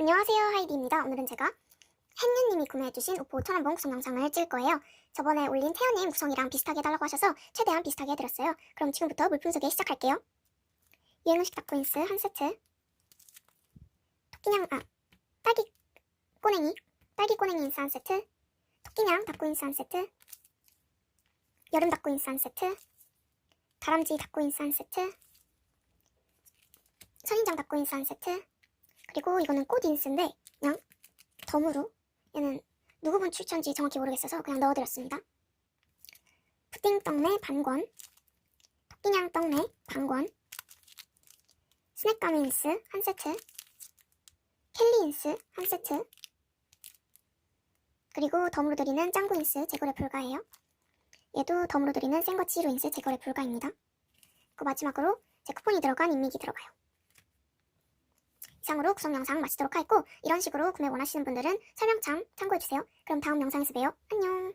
안녕하세요 하이디입니다. 오늘은 제가 햇유님이 구매해주신 오포 5,000원 봉 구성 영상을 찍을 거예요. 저번에 올린 태연님 구성이랑 비슷하게 해달라고 하셔서 최대한 비슷하게 해드렸어요. 그럼 지금부터 물품 소개 시작할게요. 유행음식 닭코인스 한 세트 토끼냥 아 딸기 꼬냉이 딸기 꼬냉이 인스 한 세트 토끼냥 닭코인스 한 세트 여름 닭코인스 한 세트 다람쥐 닭코인스 한 세트 선인장 닭코인스 한 세트 그리고 이거는 꽃 인스인데 그냥 덤으로 얘는 누구 분 출처인지 정확히 모르겠어서 그냥 넣어드렸습니다. 푸딩 떡내 반권 토끼냥 떡내 반권 스낵가미 인스 한 세트 켈리 인스 한 세트 그리고 덤으로 드리는 짱구 인스 재거래 불가예요. 얘도 덤으로 드리는 생거치 로 인스 재거래 불가입니다. 그 마지막으로 제 쿠폰이 들어간 인믹이 들어가요. 이상으로 구성 영상 마치도록 하겠고 이런 식으로 구매 원하시는 분들은 설명창 참고해주세요. 그럼 다음 영상에서 봬요. 안녕